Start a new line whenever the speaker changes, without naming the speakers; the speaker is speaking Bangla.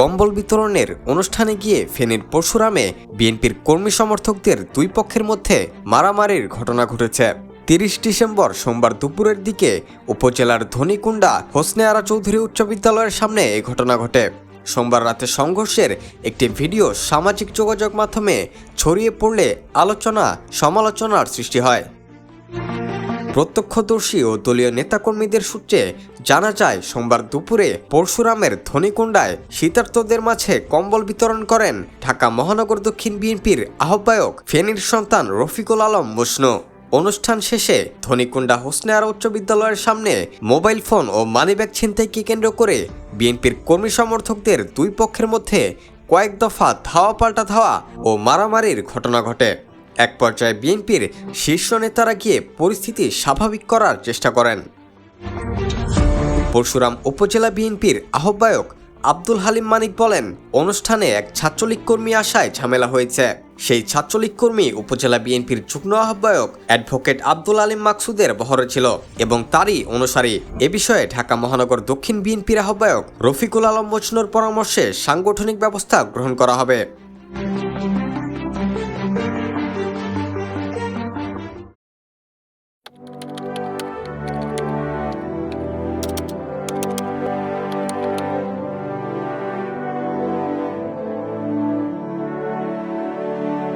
কম্বল বিতরণের অনুষ্ঠানে গিয়ে ফেনীর পরশুরামে বিএনপির কর্মী সমর্থকদের দুই পক্ষের মধ্যে মারামারির ঘটনা ঘটেছে। তিরিশ ডিসেম্বর সোমবার দুপুরের দিকে উপজেলার ধনীকুণ্ডা হোসনে আরা চৌধুরী উচ্চ বিদ্যালয়ের সামনে এই ঘটনা ঘটে। সোমবার রাতে সংঘর্ষের একটি ভিডিও সামাজিক যোগাযোগ মাধ্যমে ছড়িয়ে পড়লে আলোচনা সমালোচনার সৃষ্টি হয়। প্রত্যক্ষদর্শী ও দলীয় নেতাকর্মীদের সূত্রে জানা যায়, সোমবার দুপুরে পরশুরামের ধনীকুণ্ডায় শীতার্তদের মাঝে কম্বল বিতরণ করেন ঢাকা মহানগর দক্ষিণ বিএনপির আহ্বায়ক ফেনীর সন্তান রফিকুল আলম মুসনু অনুষ্ঠান শেষে ধনীকুণ্ডা হোসনে আরা উচ্চ বিদ্যালয়ের সামনে মোবাইল ফোন ও মানিব্যাগ ছিনতাইকে কেন্দ্র করে বিএনপির কর্মী সমর্থকদের দুই পক্ষের মধ্যে কয়েক দফা ধাওয়া পাল্টা ধাওয়া ও মারামারির ঘটনা ঘটে। এক পর্যায়ে বিএনপির শীর্ষ নেতারা গিয়ে পরিস্থিতি স্বাভাবিক করার চেষ্টা করেন। পরশুরাম উপজেলা বিএনপির আহ্বায়ক আব্দুল হালিম মানিক বলেন, অনুষ্ঠানে এক ছাত্রলীগ কর্মী আসায় ঝামেলা হয়েছে। সেই ছাত্রলীগ কর্মী উপজেলা বিএনপির যুগ্ম আহ্বায়ক অ্যাডভোকেট আব্দুল আলিম মাকসুদের বহরে ছিল এবং তারই অনুসারী এ বিষয়ে ঢাকা মহানগর দক্ষিণ বিএনপির আহ্বায়ক রফিকুল আলম মজনুর পরামর্শে সাংগঠনিক ব্যবস্থা গ্রহণ করা হবে।